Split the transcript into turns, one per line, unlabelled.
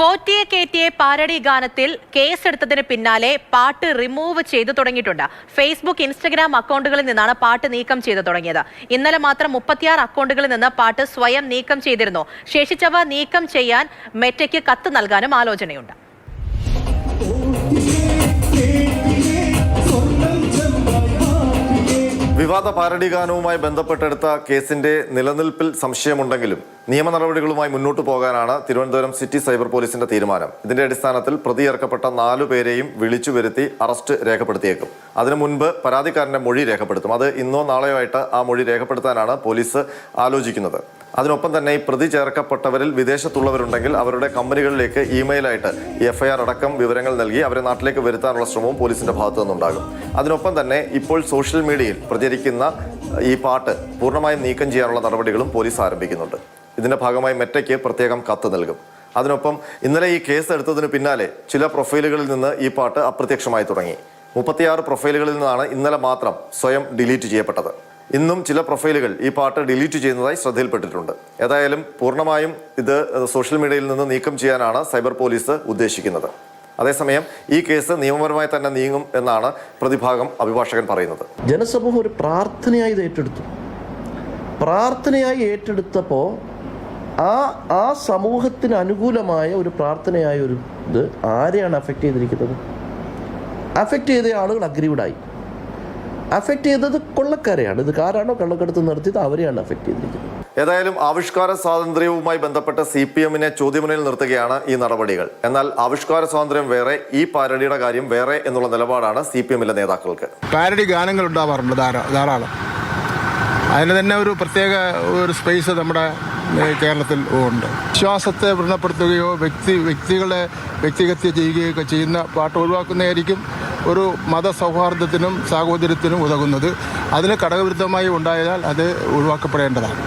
പോറ്റിയെ കേറ്റിയെ parody ഗാനത്തിൽ കേസെടുത്തതിന് പിന്നാലെ പാട്ട് remove ചെയ്തു തുടങ്ങിയിട്ടുണ്ട്. ഫേസ്ബുക്ക് ഇൻസ്റ്റഗ്രാം അക്കൗണ്ടുകളിൽ നിന്നാണ് പാട്ട് നീക്കം ചെയ്തു തുടങ്ങിയത്. ഇന്നലെ മാത്രം മുപ്പത്തിയാറ് അക്കൗണ്ടുകളിൽ നിന്ന് പാട്ട് സ്വയം നീക്കം ചെയ്തിരുന്നു. ശേഷിച്ചവ നീക്കം ചെയ്യാൻ മെറ്റയ്ക്ക് കത്ത് നൽകാനും ആലോചനയുണ്ട്.
വിവാദ പാരഡി ഗാനവുമായി ബന്ധപ്പെട്ടെടുത്ത കേസിന്റെ നിലനിൽപ്പിൽ സംശയമുണ്ടെങ്കിലും നിയമ നടപടികളുമായി മുന്നോട്ടു പോകാനാണ് തിരുവനന്തപുരം സിറ്റി സൈബർ പോലീസിന്റെ തീരുമാനം. ഇതിന്റെ അടിസ്ഥാനത്തിൽ പ്രതി ഇറക്കപ്പെട്ട നാലു പേരെയും വിളിച്ചു വരുത്തി അറസ്റ്റ് രേഖപ്പെടുത്തിയേക്കും. അതിനു മുൻപ് പരാതിക്കാരന്റെ മൊഴി രേഖപ്പെടുത്തും. അത് ഇന്നോ നാളെയോ ആയിട്ട് ആ മൊഴി രേഖപ്പെടുത്താനാണ് പോലീസ് ആലോചിക്കുന്നത്. അതിനൊപ്പം തന്നെ ഈ പ്രതി ചേർക്കപ്പെട്ടവരിൽ വിദേശത്തുള്ളവരുണ്ടെങ്കിൽ അവരുടെ കമ്പനികളിലേക്ക് ഇമെയിലായിട്ട് ഐ ആർ അടക്കം വിവരങ്ങൾ നൽകി അവരെ നാട്ടിലേക്ക് വരുത്താനുള്ള ശ്രമവും പോലീസിന്റെ ഭാഗത്തു നിന്നുണ്ടാകും. അതിനൊപ്പം തന്നെ ഇപ്പോൾ സോഷ്യൽ മീഡിയയിൽ പ്രചരിക്കുന്ന ഈ പാട്ട് പൂർണമായും നീക്കം ചെയ്യാനുള്ള നടപടികളും പോലീസ് ആരംഭിക്കുന്നുണ്ട്. ഇതിന്റെ ഭാഗമായി മെറ്റയ്ക്ക് പ്രത്യേകം കത്ത് നൽകും. അതിനൊപ്പം ഇന്നലെ ഈ കേസ് എടുത്തതിന് പിന്നാലെ ചില പ്രൊഫൈലുകളിൽ നിന്ന് ഈ പാട്ട് അപ്രത്യക്ഷമായി തുടങ്ങി. മുപ്പത്തിയാറ് പ്രൊഫൈലുകളിൽ നിന്നാണ് ഇന്നലെ മാത്രം സ്വയം ഡിലീറ്റ് ചെയ്യപ്പെട്ടത്. ഇന്നും ചില പ്രൊഫൈലുകൾ ഈ പാട്ട് ഡിലീറ്റ് ചെയ്യുന്നതായി ശ്രദ്ധയിൽപ്പെട്ടിട്ടുണ്ട്. ഏതായാലും പൂർണമായും ഇത് സോഷ്യൽ മീഡിയയിൽ നിന്ന് നീക്കം ചെയ്യാനാണ് സൈബർ പോലീസ് ഉദ്ദേശിക്കുന്നത്. അതേസമയം ഈ കേസ് നിയമപരമായി തന്നെ നീങ്ങും എന്നാണ് പ്രതിഭാഗം അഭിഭാഷകൻ പറയുന്നത്.
ജനസമൂഹം ഒരു പ്രാർത്ഥനയായി ഇത് ഏറ്റെടുത്തു. പ്രാർത്ഥനയായി ഏറ്റെടുത്തപ്പോൾ ആ ആ സമൂഹത്തിന് അനുകൂലമായ ഒരു പ്രാർത്ഥനയായ ഒരു ഇത് ആരെയാണ് അഫക്റ്റ് ചെയ്തിരിക്കുന്നത്? അഫക്റ്റ് ചെയ്ത ആളുകൾ അഗ്രീവ്ഡായി അഫക്റ്റ് ചെയ്തത് കൊള്ളക്കാരെയാണ്. ഇത് കാരാണോ കള്ളക്കടത്ത് നടത്തിയത്? അവരെയാണ് അഫക്റ്റ് ചെയ്തിരിക്കുന്നത്.
ഏതായാലും ആവിഷ്കാര സ്വാതന്ത്ര്യവുമായി ബന്ധപ്പെട്ട സി പി എമ്മിനെ ചോദ്യമുനയിൽ നിർത്തുകയാണ് ഈ നടപടികൾ. എന്നാൽ ആവിഷ്കാര സ്വാതന്ത്ര്യം വേറെ ഈ പാരടിയുടെ കാര്യം വേറെ എന്നുള്ള നിലപാടാണ് സി പി എമ്മിലെ നേതാക്കൾക്ക്.
പാരഡി ഗാനങ്ങൾ ഉണ്ടാവാറുണ്ട് ധാരാ ധാരാളം. അതിന് തന്നെ ഒരു പ്രത്യേക ഒരു സ്പേസ് നമ്മുടെ കേരളത്തിൽ ഉണ്ട്. വിശ്വാസത്തെ വ്രണപ്പെടുത്തുകയോ വ്യക്തി വ്യക്തികളെ വ്യക്തിഹത്യ ചെയ്യുകയോ ഒക്കെ ചെയ്യുന്ന പാട്ട് ഒഴിവാക്കുന്നതായിരിക്കും ഒരു മതസൗഹാർദ്ദത്തിനും സാഹോദര്യത്തിനും ഉതകുന്നത്. അതിന് ഘടകവിരുദ്ധമായി ഉണ്ടായാൽ അത് ഒഴിവാക്കപ്പെടേണ്ടതാണ്.